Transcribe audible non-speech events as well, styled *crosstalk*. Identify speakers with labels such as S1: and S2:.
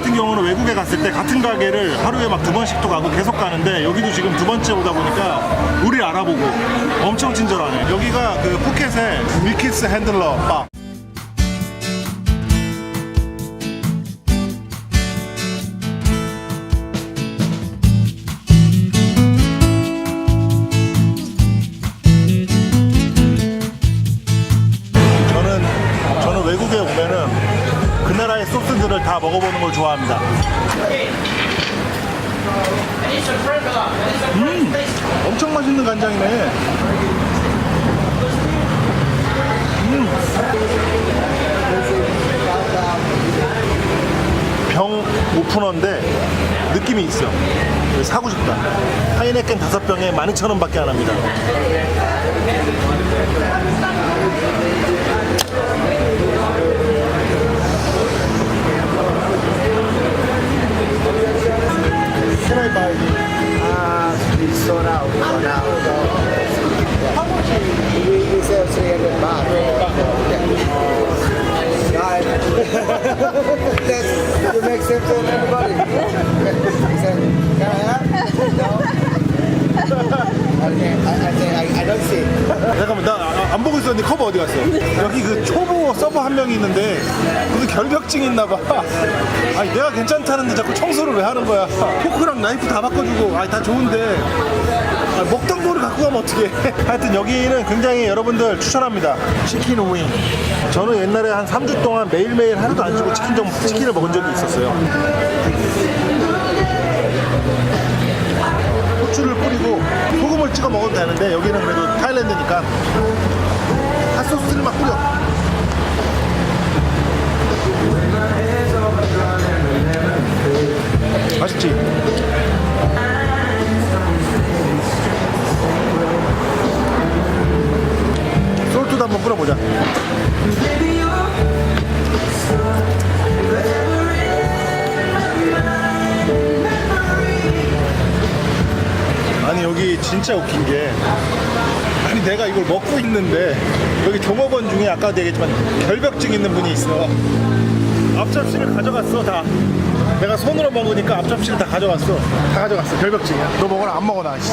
S1: 외국에 갔을 때 같은 가게를 하루에 막 두 번씩도 가고 계속 가는데 여기도 지금 두 번째 오다 보니까 우리 알아보고 엄청 친절하네. 여기가 그 푸켓의 밀키스 핸들러 바. 그 나라의 소스들을 다 먹어보는 걸 좋아합니다. 음, 엄청 맛있는 간장이네. 음. 병 오프너인데 느낌이 있어. 사고 싶다. 하이네켄 다섯 병에 12,000원밖에 안 합니다.
S2: Uh, it's sold out for now. How much? We, we sell 300 baht. Yeah. That's, you make sense to everybody. Can I have? No. Okay, I, I I, I don't see.
S1: 안 보고 있었는데 커버 어디 갔어? 여기 그 초보 서버 한 명이 있는데 무슨 결벽증 있나 봐. *laughs* 아니 내가 괜찮다는데 자꾸 청소를 왜 하는 거야? 포크랑 나이프 다 바꿔주고 아니 다 좋은데 아, 먹던 거를 갖고 가면 어떡해? *laughs* 하여튼 여기는 굉장히 여러분들 추천합니다. 치킨 우잉. 저는 옛날에 한 3주 동안 매일매일 하루도 안 쉬고 치킨 좀, 치킨을 먹은 적이 있었어요. 후추를 뿌리고 소금을 찍어 먹어도 되는데 여기는 그래도 타일랜드니까 핫 소스를 막 뿌려 맛있지? 솔트도 한번 뿌려보자 아니 여기 진짜 웃긴 게 아니 내가 이걸 먹고 있는데 여기 종업원 중에 아까 얘기했지만 결벽증 있는 분이 있어. 앞접시를 가져갔어 다. 내가 손으로 먹으니까 앞접시를 다 가져갔어. 다 가져갔어 결벽증이야. 너 먹어라 안 먹어 나 씨.